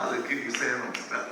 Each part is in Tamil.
அதுக்கு இசையமைத்தார்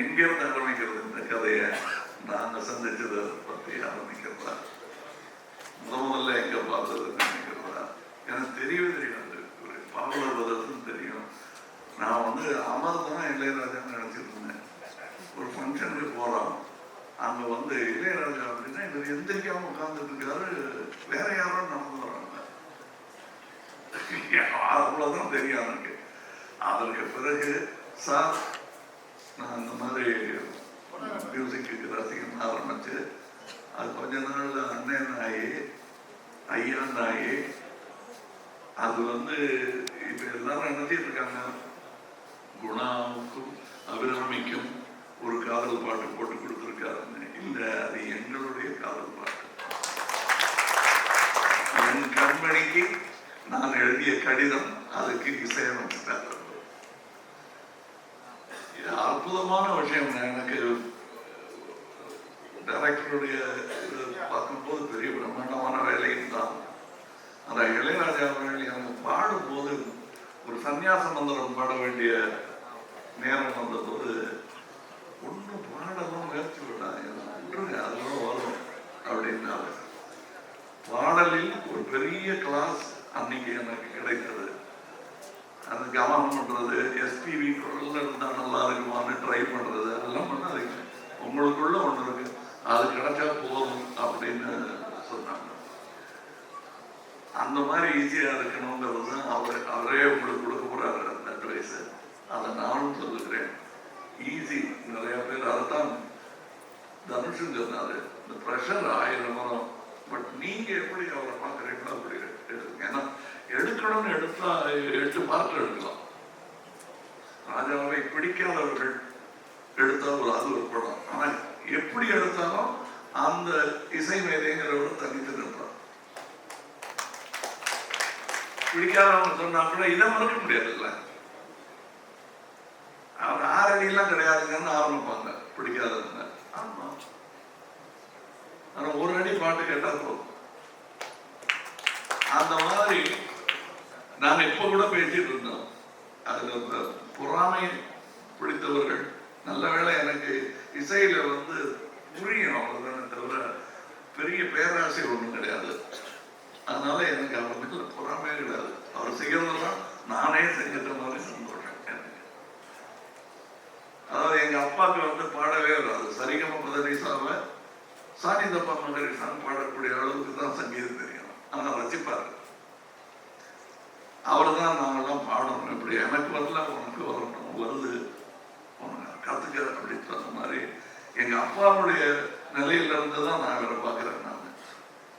எங்கிருந்து ஆரம்பிக்கிறது இந்த கதையை நாங்க சந்திச்சதை பற்றி ஆரம்பிக்கிறதா முத முதல்ல எங்க பார்த்தது நினைக்கிறதா எனக்கு தெரியவே தெரியும் ஒரு பாவலர் வதத்துன்னு தெரியும். நான் வந்து அமர்தான் இளையராஜான்னு நினைச்சிருந்தேன் ஒரு ஃபங்க்ஷனுக்கு போறோம். அங்க வந்து இளையராஜா அப்படின்னா இவர் எந்திரிக்காம உட்கார்ந்துட்டு இருக்காரு. வேற யாரோ நடந்து வராங்க. அவ்வளவுதான் தெரியும் எனக்கு அதற்கு பிறகு சார் நான் அந்த மாதிரி மியூசிக்கு ரசிகன் ஆரம்பிச்சு அது கொஞ்ச நாள் அண்ணன் ஆகி ஐயான் ஆகி அது வந்து இப்போ எல்லாரும் எழுதிட்டு இருக்காங்க? குணாவுக்கும் அபிராமிக்கும் ஒரு காதல் பாட்டு போட்டு கொடுத்துருக்காருன்னு. இல்லை அது எங்களுடைய காதல் பாட்டு. என் கண்மணிக்கு நான் எழுதிய கடிதம் அதுக்கு இசையமைத்தார் அற்புதமான விஷயம். எனக்கு டைரக்டருடைய இது பார்க்கும்போது பெரிய பிரம்மாண்டமான வேலையும் தான். அந்த இளையராஜா அவர்கள் எனக்கு பாடும்போது ஒரு சன்னியாச மந்திரம் பாட வேண்டிய நேரம் வந்தபோது ஒன்றும் பாடலும் அந்த மாதிரி ஈஸியா இருக்கணுங்கிறது தான் அவர் அவரே உங்களுக்கு கொடுக்க போறாரு அந்த அட்வைஸ் அதை நானும் சொல்லுகிறேன். ஈஸி நிறைய பேர் அதைத்தான் தனுஷும் சொன்னாரு. இந்த ப்ரெஷர் ஆயிரம் வரும் பட் நீங்க எப்படி அவரை பார்க்குறீங்களோ அப்படி எடுங்க ஏன்னா எடுக்கணும்னு எடுத்தா எட்டு பார்ட் எடுக்கலாம். ராஜாவை பிடிக்காதவர்கள் எடுத்தால் ஒரு அது ஒரு படம் ஆனா எப்படி எடுத்தாலும் அந்த இசை மேதைங்கிறவர் தனித்து நிற்பார். பிடிக்காதவங்க சொன்னா கூட இதை மறக்க முடியாதுல்ல. அவர் ஆறடி கிடையாதுங்கன்னு ஆரம்பிப்பாங்க பிடிக்காதவங்க. ஆமா. ஆனா ஒரு அடி பாட்டு கேட்டா போதும். அந்த மாதிரி நாங்க இப்ப கூட பேசிட்டு இருந்தோம். அதுல இந்த பொறாமை பிடித்தவர்கள் நல்ல வேளை எனக்கு இசையில வந்து புரியும் அவ்வளவுதானே தவிர பெரிய பேராசை ஒண்ணும் கிடையாது. அதனால எனக்கு அவர் மேல பொறாமையே கிடையாது. அவர் செய்யறதெல்லாம் நானே செஞ்சிட்ட மாதிரி சந்தோஷம் எனக்கு அதாவது எங்க அப்பாவுக்கு வந்து பாடவே வராது. சரிகம பதனிசாவை சாணி தப்பா மகரிசான் பாடக்கூடிய அளவுக்கு தான் சங்கீதம் தெரியும். ஆனா ரசிப்பாரு. அவர் தான் நாங்கெல்லாம் பாடணும். இப்படி எனக்கு வரல உனக்கு வரணும் வருது. உனக்கு கத்துக்க அப்படின்னு சொன்ன மாதிரி எங்க அப்பாவுடைய நிலையில இருந்து தான் நான் அவரை பார்க்கிறேன் நான்.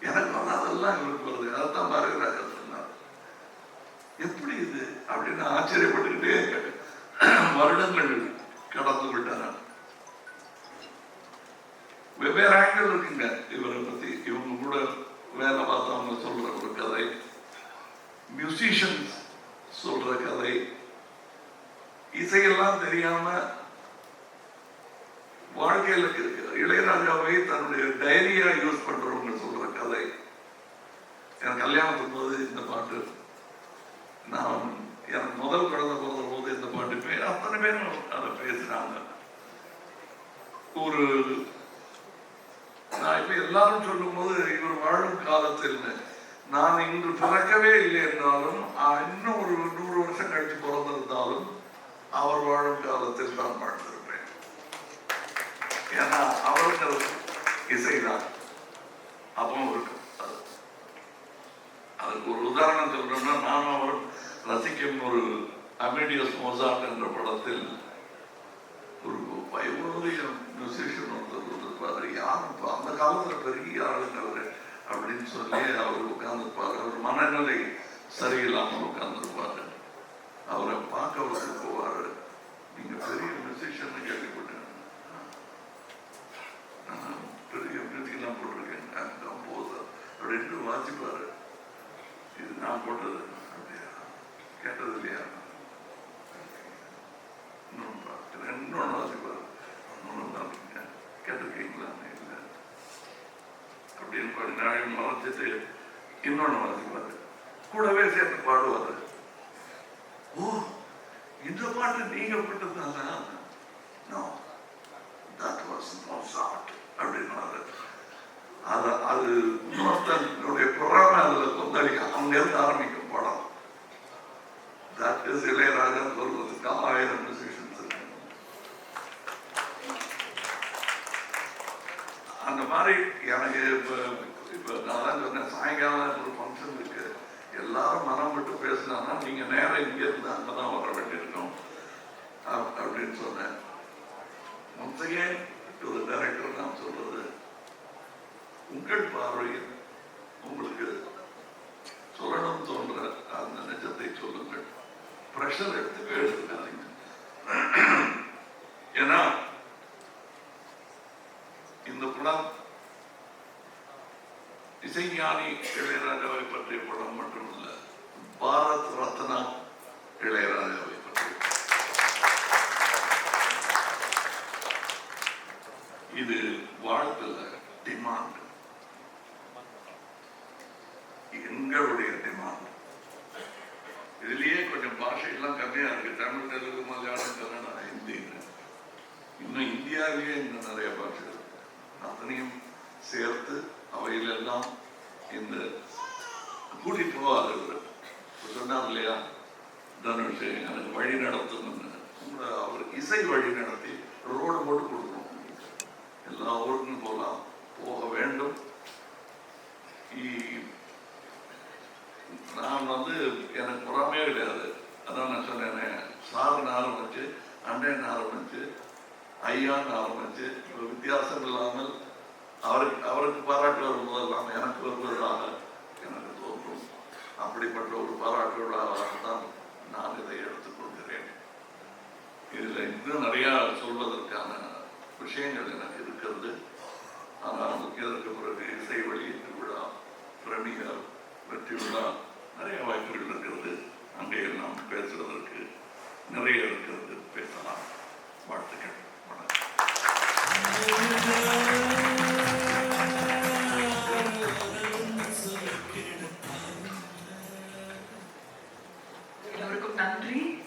எனக்கு அதெல்லாம் இவருக்கு வருது. அதைத்தான் பாரதிராஜா சொன்னார். எப்படி இது? அப்படின்னு ஆச்சரியப்பட்டுக்கிட்டே வருடங்கள் கடந்து விட்டார் வெவ்வேறு ஆங்கிள் இருக்குங்க. இவரை பத்தி இவங்க கூட வேலை பார்த்தவங்க சொல்ற ஒரு கதை. மியூசிஷியன்ஸ் சொல்ற கதை. இசையெல்லாம் தெரியாம வாழ்க்கையில இளையராஜாவை தன்னுடைய டைரியா யூஸ் பண்ற கல்யாணத்துக்கு போது இந்த பாட்டு நான் எனக்கு முதல் குழந்தை பிறந்த போது இந்த பாட்டு பேர் அத்தனை பேரும் அதை பேசுறாங்க. ஒரு நான் இப்ப எல்லாரும் சொல்லும் போது இவர் வாழும் காலத்தில் நான் இன்று பிறக்கவே இல்லை என்றாலும் இன்னும் ஒரு நூறு வருஷம் கழிச்சு பிறந்திருந்தாலும் அவர் வாழும் காலத்தில் தான் வாழ்ந்திருப்பேன். ஏன்னா அவர்கள் இசைதான். அப்பவும் இருக்கும் அதுக்கு ஒரு உதாரணம் சொல்றோம்னா நான் அவர் ரசிக்கும் ஒரு அமேடியஸ் மோசாட் என்ற படத்தில் ஒரு வயோதிக மியூசிஷியன் ஒருத்தர் இருப்பாரு யார் இப்போ அந்த காலத்துல பெரிய ஆளுங்க அவர் அப்படின்னு சொல்லி அவர் உட்கார்ந்துருப்பார். அவர் மனநிலை சரியில்லாமல் உட்கார்ந்துருப்பார். அவரை பார்க்க வந்து போவாரு. நீங்க பெரிய மியூசிஷியன் கேள்விப்பட்டேன். நான் பெரிய மியூசிக்லாம் போட்டிருக்கேன். கம்போசர் அப்படின்ட்டு வாசிப்பாரு. போட்டது. அப்படியா? கேட்டது இல்லையா? இன்னொன்று பார்க்கிறேன். இன்னொன்று வாசிப்பாரு கேட்டிருக்கீங்களா? இல்லை. அப்படின்னு கொஞ்ச நாள் மறைச்சிட்டு இன்னொன்று வாசிப்பாரு கூடவே சேர்த்து பாடுவார். ஓ இந்த பாட்டு நீங்க போட்டதானா நோ தட் வாஸ் மோசாட் அப்படின்னாரு. அது அது இன்னொருத்தனுடைய பொறாமை அதுல கொந்தளிக்க அங்க இருந்து ஆரம்பிக்கும் படம். தட் இஸ் சொல்றதுக்கு ஆயிரம் மியூசிஷியன்ஸ் அந்த மாதிரி எனக்கு இப்போ இப்போ நான் தான் சொன்னேன் சாயங்காலம் ஒரு ஃபங்க்ஷன் இருக்கு. எல்லாரும் மனம் விட்டு பேசினாங்கன்னா நீங்க நேரம் இங்க இருந்து அங்கதான் வர வேண்டியிருக்கோம். அப்- அப்படின்னு சொன்னேன். once again to the நான் சொல்றது உங்கள் பார்வையில் உங்களுக்கு சொல்லணும் தோன்ற அந்த நிஜத்தை சொல்லுங்கள். ப்ரெஷர் எடுத்து எடுத்துக்காதீங்க ஏன்னா இந்த படம் இசைஞானி இளையராஜாவை பற்றிய படம் மட்டுமல்ல பாரத் ரத்னா இளையராஜாவை பற்றிய இது வாழ்த்துல டிமாண்ட் உங்களுடைய டிமாண்ட் இதுலயே கொஞ்சம் பாஷையெல்லாம் கம்மியா இருக்கு. தமிழ் தெலுங்கு மலையாளம் கன்னடா ஹிந்தி இன்னும் இந்தியாவிலேயே இன்னும் நிறைய பாஷை அத்தனையும் சேர்த்து அவையிலெல்லாம் இந்த கூட்டிட்டு போவார்கள் சொன்னார் இல்லையா? தனுஷ் எனக்கு வழி நடத்தணும்னு. அவர் இசை வழி நடத்தி ரோடு போட்டு கொடுக்கணும். எல்லா ஊருக்கும் போகலாம். போக வேண்டும். நான் வந்து எனக்கு பொறாமையே கிடையாது. அதான் நான் சொன்னேனே சாருன்னு ஆரம்பிச்சு அண்ணன் ஆரம்பிச்சு ஐயான்னு ஆரம்பிச்சு இப்போ வித்தியாசம் இல்லாமல் அவருக்கு அவருக்கு பாராட்டு வரும்போதெல்லாம் எனக்கு வருவதாக எனக்கு தோன்றும். அப்படிப்பட்ட ஒரு பாராட்டு விழாவாகத்தான் நான் இதை எடுத்துக்கொள்கிறேன் இதில் இன்னும் நிறையா சொல்வதற்கான விஷயங்கள் எனக்கு இருக்கிறது. ஆனால் இதற்கு பிறகு இசை வெளியீட்டு விழா பிரமிகர் வெற்றி விழா நிறைய வாய்ப்புகள் இருக்கிறது. அங்கே எல்லாம் பேசுவதற்கு நிறைய இருக்கிறது பேசலாம். வாழ்த்துக்கள். வணக்கம். நன்றி.